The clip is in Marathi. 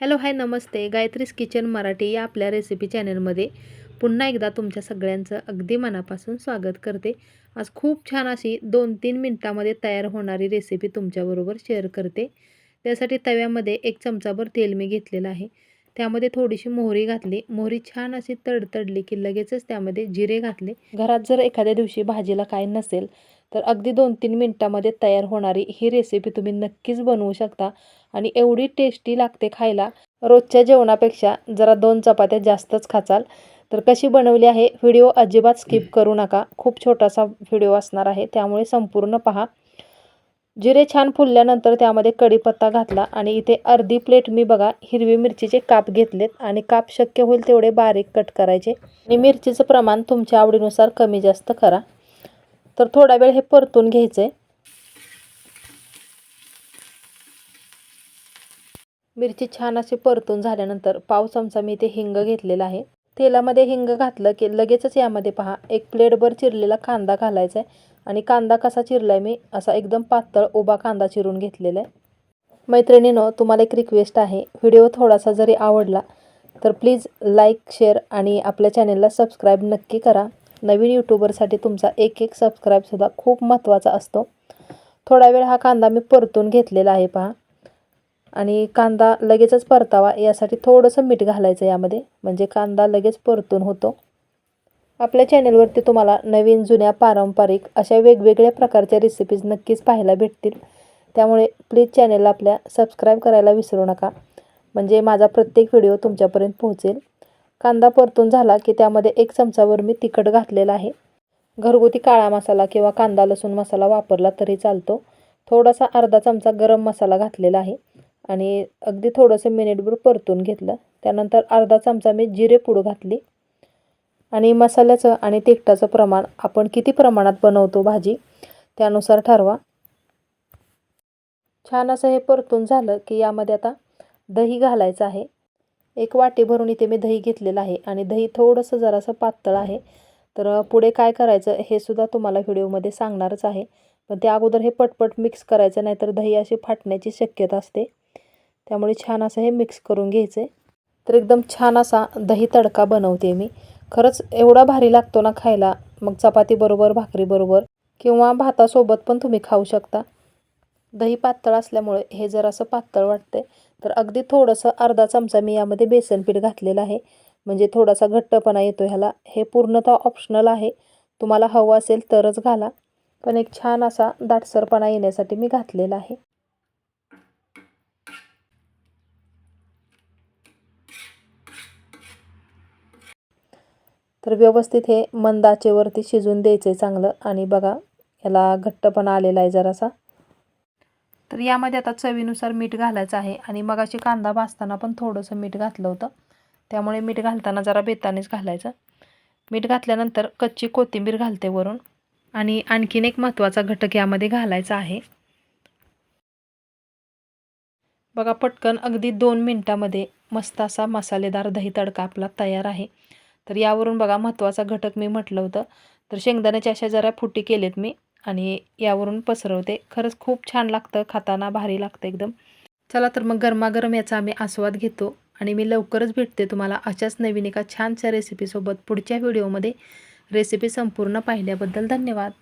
हॅलो हाय नमस्ते. गायत्रीज किचन मराठी या आपल्या रेसिपी चॅनलमध्ये पुन्हा एकदा तुमच्या सगळ्यांचं अगदी मनापासून स्वागत करते. आज खूप छान अशी दोन तीन मिनटामध्ये तयार होणारी रेसिपी तुमच्याबरोबर शेअर करते. त्यासाठी तव्यामध्ये एक चमचाभर तेल मी घेतलेलं आहे. त्यामध्ये थोडीशी मोहरी घातली. मोहरी छान अशी तडतडली की लगेचच त्यामध्ये जिरे घातले. घरात जर एखाद्या दिवशी भाजीला काय नसेल तर अगदी दोन तीन मिनटामध्ये तयार होणारी ही रेसिपी तुम्ही नक्कीच बनवू शकता. आणि एवढी टेस्टी लागते खायला. रोजच्या जेवणापेक्षा जरा दोन चपात्या जास्तच खाचाल. तर कशी बनवली आहे व्हिडिओ अजिबात स्किप करू नका. खूप छोटासा व्हिडिओ असणार आहे. त्यामुळे संपूर्ण पहा. जिरे छान फुलल्यानंतर त्यामध्ये कढीपत्ता घातला आणि इथे अर्धी प्लेट मी बघा हिरवी मिरचीचे काप घेतलेत आणि काप शक्य होईल तेवढे बारीक कट करायचे. आणि मिरचीचं प्रमाण तुमच्या आवडीनुसार कमी जास्त करा. तर थोडा वेळ हे परतून घ्यायचं. आहे मिरची छान अशी परतून झाल्यानंतर पाव चमचा मी इथे हिंग घेतलेला आहे. तेलामध्ये हिंग घातलं की लगेचच यामध्ये पहा एक प्लेटभर चिरलेला कांदा घालायचा आहे. आणि कांदा कसा चिरला आहे मी असा एकदम पातळ उभा कांदा चिरून घेतलेला आहे. मैत्रिणीनो तुम्हाला एक रिक्वेस्ट आहे. व्हिडिओ थोडासा जरी आवडला तर प्लीज लाईक शेअर आणि आपल्या चॅनेलला सबस्क्राईब नक्की करा. नवीन यूट्यूबरसाठी तुमचा एक एक सबस्क्राईबसुद्धा खूप महत्त्वाचा असतो. थोडा वेळ हा कांदा मी परतून घेतलेला आहे पहा. आणि कांदा लगेचच परतावा यासाठी थोडंसं मीठ घालायचं यामध्ये. म्हणजे कांदा लगेच परतून होतो. आपल्या चॅनेलवरती तुम्हाला नवीन जुन्या पारंपरिक अशा वेगवेगळ्या प्रकारच्या रेसिपीज नक्कीच पाहायला भेटतील. त्यामुळे प्लीज चॅनेलला आपल्या सबस्क्राईब करायला विसरू नका. म्हणजे माझा प्रत्येक व्हिडिओ तुमच्यापर्यंत पोहोचेल. कांदा परतून झाला की त्यामध्ये एक चमचावर मी तिखट घातलेला आहे. घरगुती काळा मसाला किंवा कांदा लसूण मसाला वापरला तरी चालतो. थोडासा अर्धा चमचा गरम मसाला घातलेला आहे आणि अगदी थोडंसं मिनिटभर परतून घेतलं. त्यानंतर अर्धा चमचा मी जिरे पूड घातली. आणि मसाल्याचं आणि तिखटाचं प्रमाण आपण किती प्रमाणात बनवतो भाजी त्यानुसार ठरवा. छान असं हे परतून झालं की यामध्ये आता दही घालायचं आहे. एक वाटी भरून इथे मी दही घेतलेलं आहे आणि दही थोडंसं जरासं पातळ आहे. तर पुढे काय करायचं हे सुद्धा तुम्हाला व्हिडिओमध्ये सांगणारच आहे. पण त्या अगोदर हे पटपट मिक्स करायचं नाही तर दही अशी फाटण्याची शक्यता असते. त्यामुळे छान असं हे मिक्स करून घ्यायचं. आहे तर एकदम छान असा दही तडका बनवते मी. खरंच एवढा भारी लागतो ना खायला. मग चपातीबरोबर भाकरीबरोबर किंवा भातासोबत पण तुम्ही खाऊ शकता. दही पातळ असल्यामुळे हे जरासं पातळ वाटते तर अगदी थोडंसं अर्धा चमचा मी यामध्ये बेसन पीठ घातलेलं आहे. म्हणजे थोडासा घट्टपणा येतो ह्याला. हे पूर्णतः ऑप्शनल आहे. तुम्हाला हवं असेल तरच घाला. पण एक छान असा दाटसरपणा येण्यासाठी मी घातलेला आहे. तर व्यवस्थित हे मंदाचेवरती शिजून द्यायचं आहे चांगलं. आणि बघा ह्याला घट्टपणा आलेला आहे जरासा. तर यामध्ये आता चवीनुसार मीठ घालायचं आहे आणि मगाशी कांदा भाजताना पण थोडंसं मीठ घातलं होतं. त्यामुळे मीठ घालताना जरा बेतानेच घालायचं. मीठ घातल्यानंतर कच्ची कोथिंबीर घालते वरून. आणि आणखीन एक महत्त्वाचा घटक यामध्ये घालायचा आहे. बघा पटकन अगदी दोन मिनटामध्ये मस्त असा मसालेदार दही तडका आपला तयार आहे. तर यावरून बघा महत्त्वाचा घटक मी म्हटलं होतं. तर शेंगदाण्याच्या अशा जरा फुटी केलेत मी. आणि यावरून पसरवते. खरंच खूप छान लागतं खाताना भारी लागतं एकदम. चला तर मग गरमागरम याचा आम्ही आस्वाद घेतो आणि मी लवकरच भेटते तुम्हाला अशाच नवीन एका छानशा रेसिपीसोबत पुढच्या व्हिडिओमध्ये रेसिपी संपूर्ण पाहिल्याबद्दल धन्यवाद.